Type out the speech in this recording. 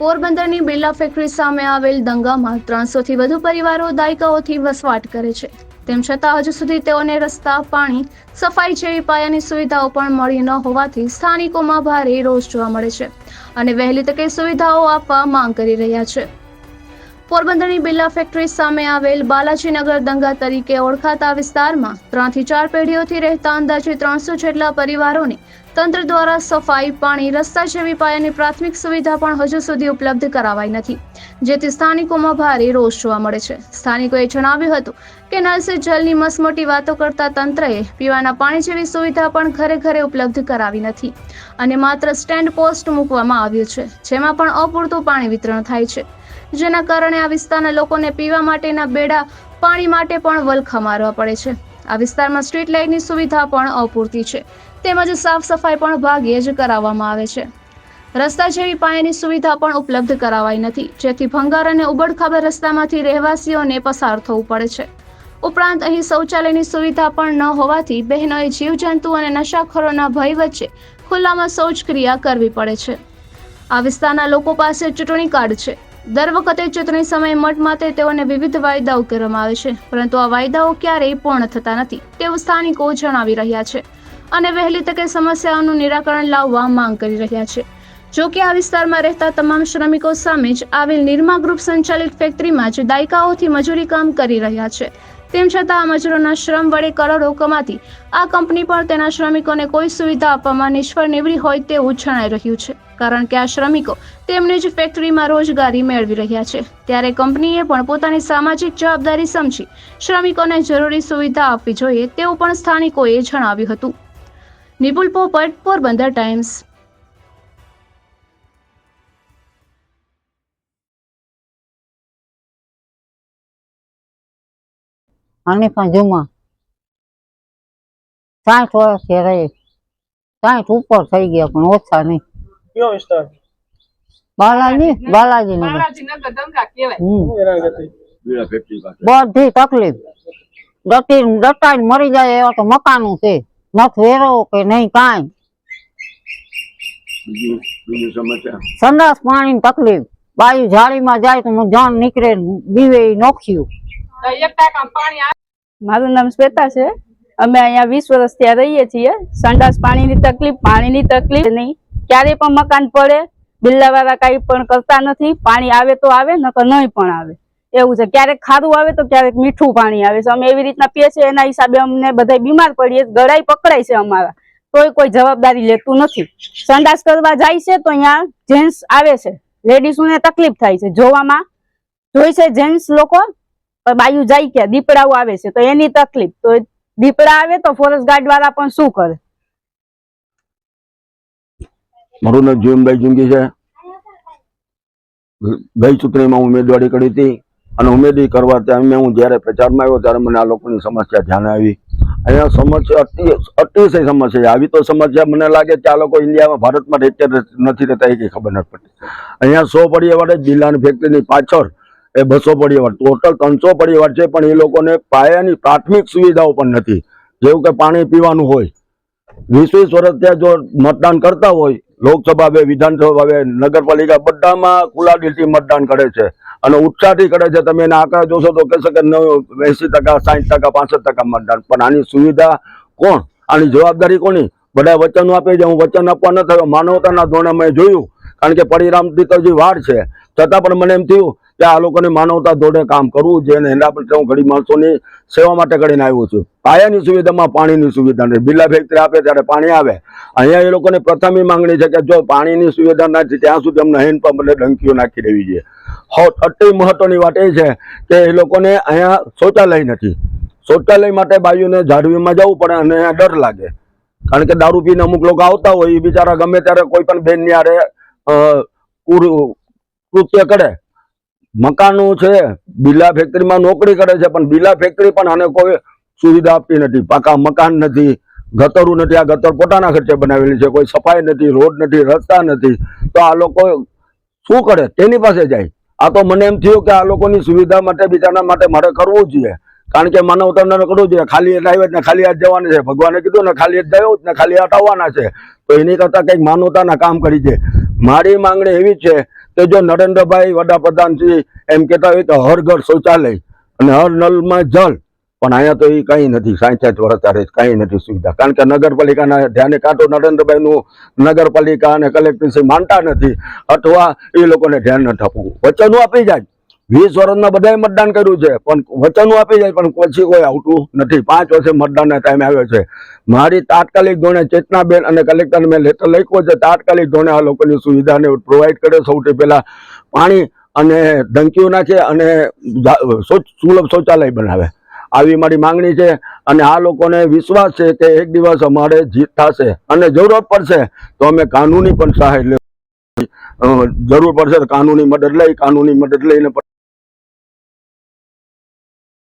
પોરબંદરની બિરલા ફેક્ટરી સામે આવેલ દંગામાં ત્રણસોથી વધુ પરિવારો દાયકાઓથી વસવાટ કરે છે. તેમ છતાં હજુ સુધી તેઓને રસ્તા, પાણી, સફાઈ જેવી પાયાની સુવિધાઓ પણ મળી ન હોવાથી સ્થાનિકોમાં ભારે રોષ જોવા મળે છે અને વહેલી તકે સુવિધાઓ આપવા માંગ કરી રહ્યા છે. પોરબંદરની બિરલા ફેક્ટરી સામે આવેલ બાલાજીનગર દંગા તરીકે ઓળખાતા વિસ્તારમાં ત્રણથી ચાર પેઢીઓથી રહેતા અંદાજે ત્રણસો જેટલા પરિવારોને તંત્ર દ્વારા સફાઈ, પાણી, રસ્તા જેવી પાયાની પ્રાથમિક સુવિધા પણ હજુ સુધી ઉપલબ્ધ કરાવાઈ નથી, જેથી સ્થાનિકોમાં ભારે રોષ જોવા મળે છે. સ્થાનિકોએ જણાવ્યું હતું કે નળ જલની મસમોટી વાતો કરતા તંત્રએ પીવાના પાણી જેવી સુવિધા પણ ઘરે ઘરે ઉપલબ્ધ કરાવી નથી અને માત્ર સ્ટેન્ડ પોસ્ટ મૂકવામાં આવ્યું છે, જેમાં પણ અપૂરતું પાણી વિતરણ થાય છે. જેના કારણે આ વિસ્તારના લોકોને પીવા માટેના બેડા પાણી માટે પણ વલખા મારવા પડે છે. આ વિસ્તારમાં સ્ટ્રીટ લાઇટની સુવિધા પણ અપૂરતી છે. તેમજ સાફ સફાઈ પણ ભાગ્યે જ કરાવવામાં આવે છે. રસ્તા જેવી પાયાની સુવિધા પણ ઉપલબ્ધ કરાવાઈ નથી, જેથી ભંગાર અને ઉબડખાબડ રસ્તામાંથી રહેવાસીઓને પસાર થવું પડે છે. ઉપરાંત અહીં શૌચાલયની સુવિધા પણ ન હોવાથી બહેનોએ જીવજંતુ અને નશાખોરોના ભય વચ્ચે ખુલ્લામાં શૌચક્રિયા કરવી પડે છે. આ વિસ્તારના લોકો પાસે ચૂંટણી કાર્ડ છે. દર વખતે ચૂંટણી સમયે મઠ માટે તેઓને વિવિધ વાયદાઓ કરવામાં આવે છે, પરંતુ આ વાયદાઓ ક્યારેય પૂર્ણ થતા નથી તેવું સ્થાનિકો જણાવી રહ્યા છે અને વહેલી તકે સમસ્યાઓનું નિરાકરણ લાવવા માંગ કરી રહ્યા છે. જો કે આ વિસ્તારમાં રહેતા તમામ શ્રમિકો સામે જ આવેલ નિર્મા ગ્રુપ સંચાલિત ફેક્ટરીમાં જ દાયકાઓથી મજૂરી કામ કરી રહ્યા છે. તેમ છતાં આ મજૂરોના શ્રમ વડે કરોડો કમાતી આ કંપની પણ તેના શ્રમિકોને કોઈ સુવિધા આપવામાં નિષ્ફળ નીવડી હોય તેવું જણાઈ રહ્યું છે. કારણ કે આ શ્રમિકો તેમની જ ફેક્ટરીમાં રોજગારી મેળવી રહ્યા છે. ત્યારે કંપનીએ પણ પોતાની સામાજિક જવાબદારી સમજી શ્રમિકોને જરૂરી સુવિધા આપવી જોઈએ તેવું પણ સ્થાનિકોએ જણાવ્યું હતું. નિપુલ પોપટ, પોરબંદર ટાઈમ્સ. હનીફા જુમા સાઠ વર્ષે રહી. સાઠ ઉપર થઈ ગયા, પણ ઓછા નહીં. કયો વિસ્તાર? બાલાજી બાલાજી નગર બધી તકલીફ. દટી ડટાઈ મરી જાય એવા તો મકાનો છે. નથી વેરો કે નહીં કાંઈ. સંદાસ પાણી તકલીફ. બાયું જાળીમાં જાય તો જાન નીકળે દીવે નોખ્યું. પાણી મારું નામ શ્વેતા છે. અમે અહીંયા વીસ વર્ષ ત્યાં રહીએ છીએ. સંડાસ પાણીની તકલીફ પાણીની તકલીફ નહીં. ક્યારે પણ મકાન પડે, બિલ્લાવાળા કાંઈ પણ કરતા નથી, પાણી આવે તો આવે, નકર નહીં પણ આવે. એવું છે. ક્યારેક ખારું આવે તો ક્યારેક મીઠું પાણી આવે છે. અમે એવી રીતના પીએ છીએ, એના હિસાબે અમને બધા બીમાર પડીએ ગળાઈ પકડાય છે અમારા. તોય કોઈ જવાબદારી લેતું નથી. સંડાસ કરવા જાય છે તો અહીંયા જેન્ટ્સ આવે છે. લેડીઝોને તકલીફ થાય છે. જોવામાં જોઈ છે જેન્ટ્સ લોકો બાયું જાય ક્યાં? દીપડાઓ આવે છે. તો એની તકલીફ. તો દીપડા આવે તો ફોરેસ્ટ ગાર્ડ વાળા પણ શું કરે? મારું નામ જીવનભાઈ જુંગી છે. ગઈ ચૂંટણીમાં ઉમેદવારી કરી હતી અને ઉમેદવારી કરવા ત્યાં હું જ્યારે પ્રચારમાં આવ્યો ત્યારે મને આ લોકોની સમસ્યા ધ્યાને આવી. અહીંયા સમસ્યા અતિ અતિશય સમસ્યા આવી તો સમસ્યા મને લાગે કે આ લોકો ઇન્ડિયામાં, ભારતમાં રહેતા નથી રહેતા, એ કંઈ ખબર નથી પડતી. અહીંયા સો પરિવાર જ બિલાની ફેક્ટરીની પાછળ એ બસો પરિવાર ટોટલ ત્રણસો પરિવાર છે, પણ એ લોકોને પાયાની પ્રાથમિક સુવિધાઓ પણ નથી. જેવું કે પાણી પીવાનું હોય. વીસ વીસ વર્ષ ત્યાં જો મતદાન કરતા હોય લોકસભા આવે વિધાનસભા આવે નગરપાલિકા બધામાં ખુલ્લા દિલથી મતદાન કરે છે. અને ઉત્સાહથી કરે છે. તમે એના આંકડા જોશો તો કહેશો કે નવ, એસી ટકા સાઠ ટકા, પાસઠ ટકા મતદાન. પણ આની સુવિધા કોણ? આની જવાબદારી કોની? બધા વચનો આપે છે. હું વચન આપવા ન થયો. માનવતાના ધોરણે મેં જોયું. કારણ કે પરિણામથી તો વાર છે. છતાં પણ મને એમ થયું કે આ લોકોને માનવતા ધોરણે કામ કરવું છે અને એના માટે હું ઘડી માણસોની સેવા માટે કરીને આવ્યો છું. પાયાની સુવિધામાં પાણીની સુવિધા નથી. બિલ્લા ફેક્ટરી આપે ત્યારે પાણી આવે. અહીંયા એ લોકોની પ્રથમ માંગણી છે કે જો પાણીની સુવિધા નથી ત્યાં સુધી અમને હેન્ડપંપ અને ડંકીઓ નાખી દેવી છે અતિ મહત્વની વાત એ છે કે એ લોકોને અહીંયા શૌચાલય નથી. શૌચાલય માટે બાયુને ઝાડવીમાં જવું પડે અને અહીંયા ડર લાગે. કારણ કે દારૂ પીને અમુક લોકો આવતા હોય, એ બિચારા ગમે ત્યારે કોઈ પણ બેનની આરે કૃત્ય કરે. મકાનો છે બિલા ફેક્ટરીમાં નોકરી કરે છે, પણ બિલા ફેક્ટરી પણ આને કોઈ સુવિધા આપતી નથી. પાકા મકાન નથી ગતરું નથી, આ ગતર પોતાના ખર્ચે બનાવેલી છે, કોઈ સફાઈ નથી, રોડ નથી, રસ્તા નથી. તો આ લોકો શું કરે? તેની પાસે જાય. આ તો મને એમ થયું કે આ લોકોની સુવિધા માટે બિચારા માટે મારે કરવું જોઈએ. કારણ કે માનવતાને કરવું જોઈએ. ખાલી હાથ આવ્યા ને ખાલી હાથ જવાના છે. ભગવાને કીધું ને ખાલી હાથ ગયો જ ને ખાલી હાથ આવવાના છે. તો એની કરતાં કંઈક માનવતાના કામ કરી છે મારી માંગણી એવી છે કે જો નરેન્દ્રભાઈ વડાપ્રધાન શ્રી એમ કહેતા હોય તો હર ઘર શૌચાલય અને હર નલમાં જલ પણ અહીંયા તો એ કંઈ નથી સાઠ વર્ષ ત્યારે કંઈ નથી સુવિધા. કારણ કે નગરપાલિકાના ધ્યાને કાંટો નરેન્દ્રભાઈનું નગરપાલિકા અને કલેક્ટરશ્રી માનતા નથી. અથવા એ લોકોને ધ્યાન નથી આપવું. વચનો આપી જાય. વીસ વર્ષના બધાએ મતદાન કર્યું છે, પણ વચનો આપી જાય, પણ પછી કોઈ આવતું નથી. પાંચ વર્ષે મતદાનના ટાઈમે આવ્યો છે. મારી તાત્કાલિક ધોરણે ચેતનાબેન અને કલેક્ટરને મેં લેટર લખ્યો છે. તાત્કાલિક ધોરણે આ લોકોની સુવિધાને પ્રોવાઈડ કરે સૌથી પહેલા પાણી અને ધમકીઓ નાખે અને સુલભ શૌચાલય બનાવે. આવી મારી માંગણી છે અને આ લોકોને વિશ્વાસ છે કે એક દિવસ અમારે જીત થશે અને જરૂરત પડશે તો અમે કાનૂની પણ સહાય જરૂર પડશે કાનૂની મદદ લઈ, કાનૂની મદદ લઈને